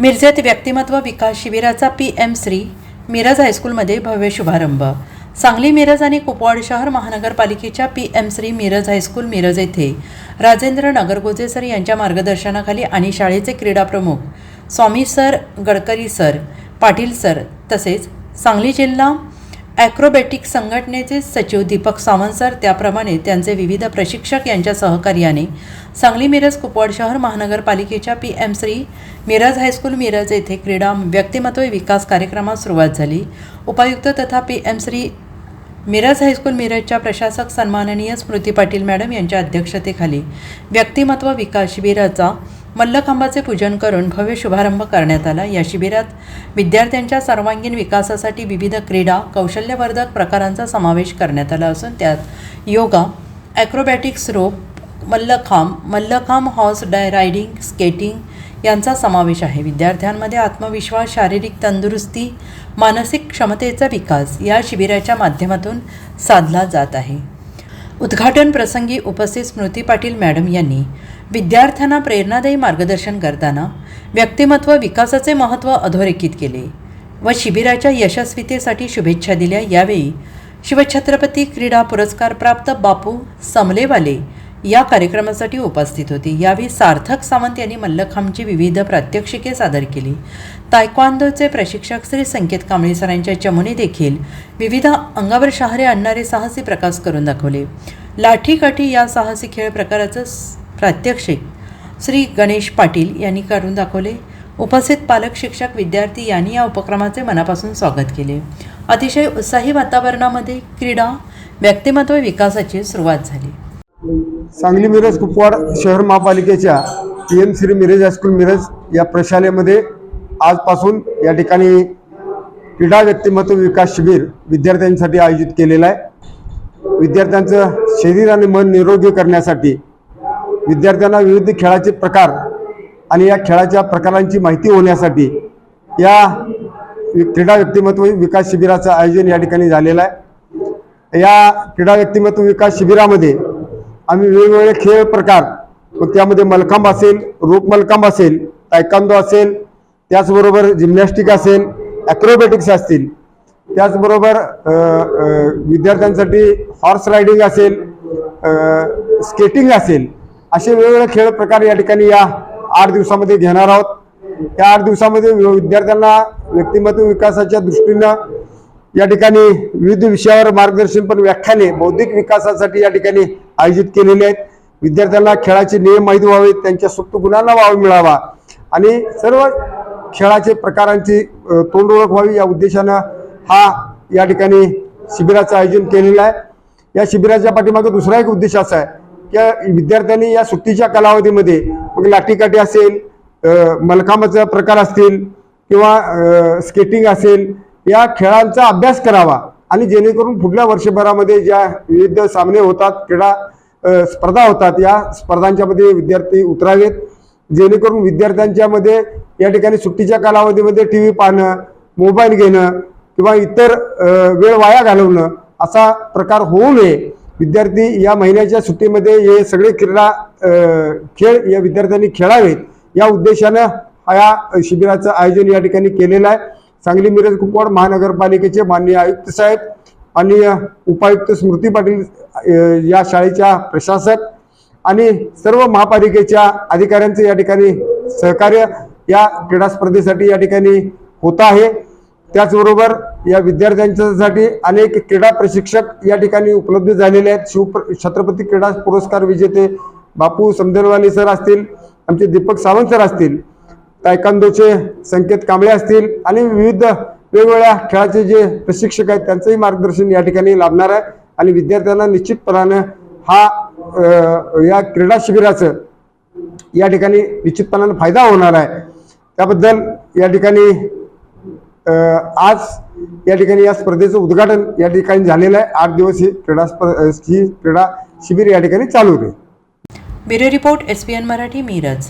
मिरजेत व्यक्तिमत्व विकास शिबिराचा पी एम श्री मिरज हायस्कूलमध्ये भव्य शुभारंभ. सांगली मिरज आणि कुपवाड शहर महानगरपालिकेच्या P M Shri Miraj high school Miraj येथे राजेंद्र नगरगोजे सर यांच्या मार्गदर्शनाखाली आणि शाळेचे क्रीडा प्रमुख Swami sir Gadkari sir Patil sir तसेच सांगली जिल्हा ॲक्रोबॅटिक संघटनेचे सचिव दीपक सावंत सर त्याप्रमाणे त्यांचे विविध प्रशिक्षक यांच्या सहकार्याने सांगली मिरज कुपवाड शहर महानगरपालिकेच्या P M Shri Miraj high school Miraj येथे क्रीडा व्यक्तिमत्व विकास कार्यक्रमास सुरुवात झाली. उपायुक्त तथा P M Shri Miraj high school मिरजच्या प्रशासक सन्माननीय स्मृती पाटील मॅडम यांच्या अध्यक्षतेखाली व्यक्तिमत्व विकास शिबिराचा मल्लखांबाचे पूजन करून भव्य शुभारंभ करण्यात आला. या शिबिरात विद्यार्थ्यांच्या सर्वांगीण विकासासाठी विविध क्रीडा कौशल्यवर्धक प्रकारांचा समावेश करण्यात आला असून त्यात yoga acrobatics rope mallakhamb mallakhamb horse डाय रायडिंग स्केटिंग यांचा समावेश आहे. विद्यार्थ्यांमध्ये आत्मविश्वास शारीरिक तंदुरुस्ती मानसिक क्षमतेचा विकास या शिबिराच्या माध्यमातून साधला जात आहे. उद्घाटन प्रसंगी उपस्थित स्मृती पाटील मॅडम यांनी विद्यार्थ्यांना प्रेरणादायी मार्गदर्शन करताना व्यक्तिमत्व विकासाचे महत्त्व अधोरेखित केले व शिबिराच्या यशस्वीतेसाठी शुभेच्छा दिल्या. यावेळी शिवछत्रपती क्रीडा पुरस्कार प्राप्त बापू समलेवाले या कार्यक्रमासाठी उपस्थित होती. यावेळी सार्थक सावंत यांनी मल्लखांबची विविध प्रात्यक्षिके सादर केली. तायक्वांदोचे प्रशिक्षक श्री संकेत कांबळे सरांच्या चमूने देखील विविध अंगावर शहारे आणणारे साहसी प्रकाश करून दाखवले. लाठीकाठी या साहसी खेळ प्रकाराचं प्रात्यक्षिक. श्री गणेश पाटील यांनी करून दाखवले. उपस्थित पालक शिक्षक विद्यार्थी यांनी या उपक्रमाचे मनापासून स्वागत केले. अतिशय उत्साही वातावरणामध्ये क्रीडा व्यक्तिमत्व विकासाची सुरुवात झाली. सांगली मिरज कुपवाड शहर महापालिकेच्या P M Shri Miraj high school Miraj या प्रशालेमध्ये आजपासून या ठिकाणी क्रीडा व्यक्तिमत्व विकास शिबिर विद्यार्थ्यांसाठी आयोजित केलेलं आहे. विद्यार्थ्यांचं शरीर आणि मन निरोगी करण्यासाठी विद्यार्थ्यांना विविध खेळाचे प्रकार आणि या खेळाच्या प्रकारांची माहिती होण्यासाठी या क्रीडा व्यक्तिमत्व विकास शिबिराचं आयोजन या ठिकाणी झालेलं आहे. या क्रीडा व्यक्तिमत्व विकास शिबिरामध्ये आम्ही वेगवेगळे खेळ प्रकार मग त्यामध्ये मलखांब असेल रोप मलखांब असेल तायकांदो असेल त्याचबरोबर जिम्नॅस्टिक असेल ॲक्रोबॅटिक्स असतील. त्याचबरोबर विद्यार्थ्यांसाठी हॉर्स रायडिंग असेल स्केटिंग असेल असे वेगवेगळे खेळ प्रकार या ठिकाणी या आठ दिवसामध्ये घेणार आहोत. या आठ दिवसामध्ये विद्यार्थ्यांना व्यक्तिमत्व विकासाच्या दृष्टीनं या ठिकाणी विविध विषयावर मार्गदर्शन पण व्याख्याने बौद्धिक विकासासाठी या ठिकाणी आयोजित केलेले आहेत. विद्यार्थ्यांना खेळाचे नियम माहीत व्हावेत त्यांच्या सुप्त गुणांना वाव मिळावा आणि सर्व खेळाचे प्रकारांची तोंड ओळख व्हावी या उद्देशानं हा या ठिकाणी शिबिराचं आयोजन केलेलं आहे. या शिबिराच्या पाठीमागे दुसरा एक उद्देश असा आहे. की विद्यार्थ्यांनी या सुट्टीच्या कालावधीमध्ये मग लाठीकाठी असेल अ, मलखांबाचा प्रकार असतील किंवा स्केटिंग असेल या खेळांचा अभ्यास करावा. आणि जेणेकरून पुढल्या वर्षभरामध्ये ज्या विविध सामने होतात क्रीडा स्पर्धा होतात या स्पर्धांच्यामध्ये विद्यार्थी उतरावेत. जेणेकरून विद्यार्थ्यांच्या मध्ये या ठिकाणी सुट्टीच्या कालावधीमध्ये टी व्ही पाहणं मोबाईल घेणं किंवा इतर वेळ वाया घालवणं असा प्रकार होऊ नये. विद्यार्थी या महिन्याच्या सुट्टीमध्ये हे सगळे क्रीडा खेळ या विद्यार्थ्यांनी खेळावेत. या उद्देशानं या शिबिराचं आयोजन या ठिकाणी केलेलं आहे. सांगली मिरज कुपवाड महानगरपालिकेचे माननीय आयुक्त साहेब आणि उपायुक्त स्मृती पाटील या शाळेच्या प्रशासक आणि सर्व महापालिकेच्या अधिकाऱ्यांचं या ठिकाणी सहकार्य या क्रीडा स्पर्धेसाठी या ठिकाणी होत आहे. त्याचबरोबर या विद्यार्थ्यांच्यासाठी अनेक क्रीडा प्रशिक्षक या ठिकाणी उपलब्ध झालेले आहेत. शिव छत्रपती क्रीडा पुरस्कार विजेते बापू समदेलवाले सर असतील आमचे दीपक सावंत सर असतील तायकांदोचे संकेत कांबळे असतील आणि विविध वेगवेगळ्या खेळाचे जे प्रशिक्षक आहेत त्यांचंही मार्गदर्शन या ठिकाणी लाभणार आहे. आणि विद्यार्थ्यांना निश्चितपणानं हा या क्रीडा शिबिराचं या ठिकाणी निश्चितपणानं फायदा होणार आहे. त्याबद्दल या ठिकाणी आज या ठिकाणी या स्पर्धेचं उद्घाटन या ठिकाणी झालेलं आहे. आठ दिवस ही क्रीडा ही क्रीडा शिबिर या ठिकाणी चालू आहे bureau report S P N Marathi Miraj.